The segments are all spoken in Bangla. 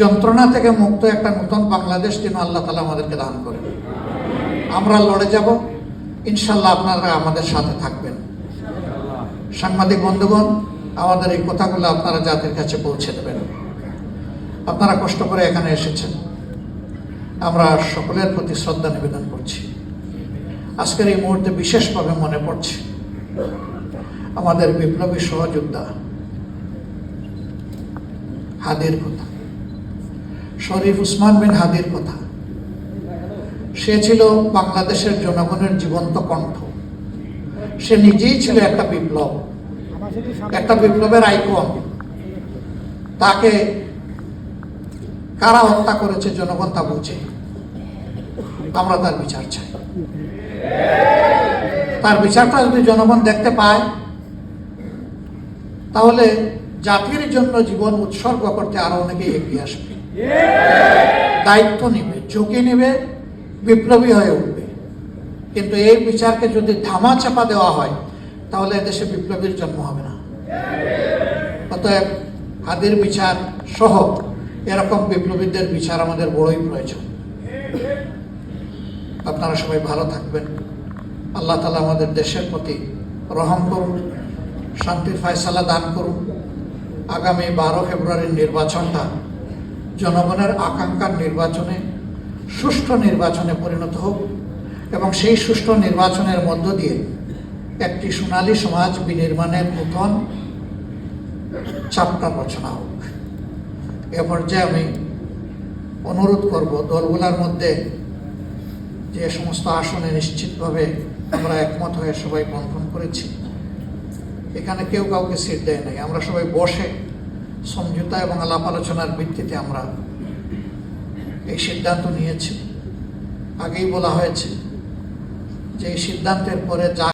যন্ত্রণা থেকে মুক্ত একটা নতুন বাংলাদেশ যেন আল্লাহ তালা আমাদেরকে দান করেন আমরা লড়ে যাব, ইনশাল্লাহ আপনারা আমাদের সাথে থাকবেন। সাংবাদিক বন্ধুগণ, আমাদের এই কথাগুলো আপনারা জাতির কাছে পৌঁছে দেবেন। আপনারা কষ্ট করে এখানে এসেছেন। আমরা সকলের প্রতি শ্রদ্ধা নিবেদন করছি। আজকের এই মুহূর্তে বিশেষভাবে মনে পড়ছে আমাদের বিপ্লবী সহযোদ্ধা হাদির কথা। শরীফ উসমান বিন হাদির কথা। সে ছিল বাংলাদেশের জনগণের জীবন্ত কণ্ঠ। সে নিজেই ছিল একটা বিপ্লব। একটা বিপ্লবের আইকন। তাকে কারা হত্যা করেছে জনগণ তা বুঝে। আমরা তার বিচার চাই। তার বিচারটা যদি জনগণ দেখতে পায়, তাহলে জাতির জন্য জীবন উৎসর্গ করতে আরও অনেকে এগিয়ে আসবে। দায়িত্ব নেবে, ঝুঁকি নেবে, বিপ্লবী হয়ে উঠবে। কিন্তু এই বিচারকে যদি ধামা চাপা দেওয়া হয়, তাহলে দেশে বিপ্লবীর জন্ম হবে না। অতএব হাদির বিচার সহ এরকম বিপ্লবীদের বিচার আমাদের বড়ই প্রয়োজন। আপনারা সবাই ভালো থাকবেন। আল্লাহ তালা আমাদের দেশের প্রতি রহম করুন, শান্তির ফয়সালা দান করুন। আগামী বারো ফেব্রুয়ারির নির্বাচনটা জনগণের আকাঙ্ক্ষার নির্বাচনে, সুষ্ঠু নির্বাচনে পরিণত হোক এবং সেই সুষ্ঠু নির্বাচনের মধ্য দিয়ে একটি সোনালী সমাজ বিনির্মাণের নূতন চাপটা রচনা হোক। এ পর্যায়ে আমি অনুরোধ করব দলগুলোর মধ্যে যে সমস্ত আসনে নিশ্চিতভাবে আমরা একমত হয়ে সবাই বন্টন করেছি, এখানে কেউ কাউকে সিট দেয় নাই, আমরা সবাই বসে সমঝোতা এবং আলাপ আলোচনার ভিত্তিতে আমরা এই সিদ্ধান্ত নিয়েছি। আগেই বলা হয়েছে যে এই সিদ্ধান্তের পরে যা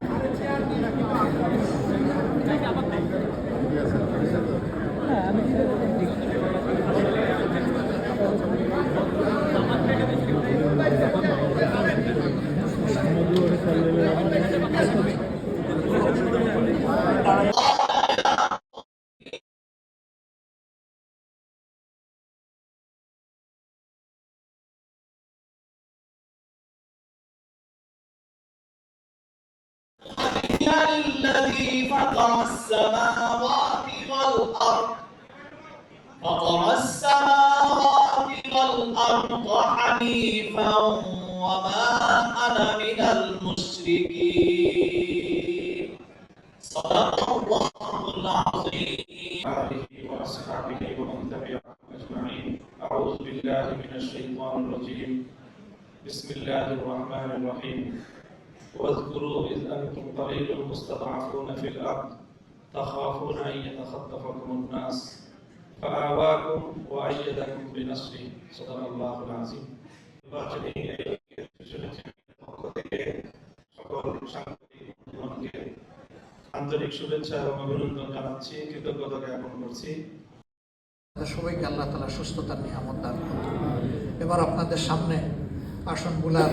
الذي فطر السماوات والأرض. فطر السماوات والأرض حنيفا وما أنا من المشركين. صدق الله العظيم. آله وأصحابه ومن تبعهم أجمعين. أعوذ بالله من الشيطان الرجيم. بسم الله الرحمن الرحيم. واذكروا إذ أنتم قليل مستضعفون في الأرض تخافون أن يتخطفكم الناس فآواكم وأيدكم بنصره صدق الله العظيم নির্বাচনী পক্ষ থেকে সকল সাংবাদিক বন্ধুগণকে আন্তরিক শুভেচ্ছা এবং অভিনন্দন জানাচ্ছি কৃতজ্ঞতা জ্ঞাপন করছি সবাইকে আল্লাহ তালা সুস্থতার নিয়ামত দান করুন এবার আপনাদের সামনে আসনগুলার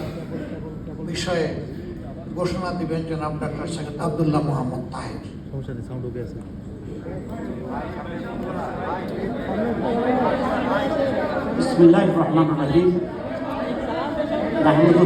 বিষয়ে ঘোষণা দিবেন জনাব ডাক্তার সাহেব আবদুল্লাহ মোহাম্মদ তাহের। বিসমিল্লাহির রহমানির ওকে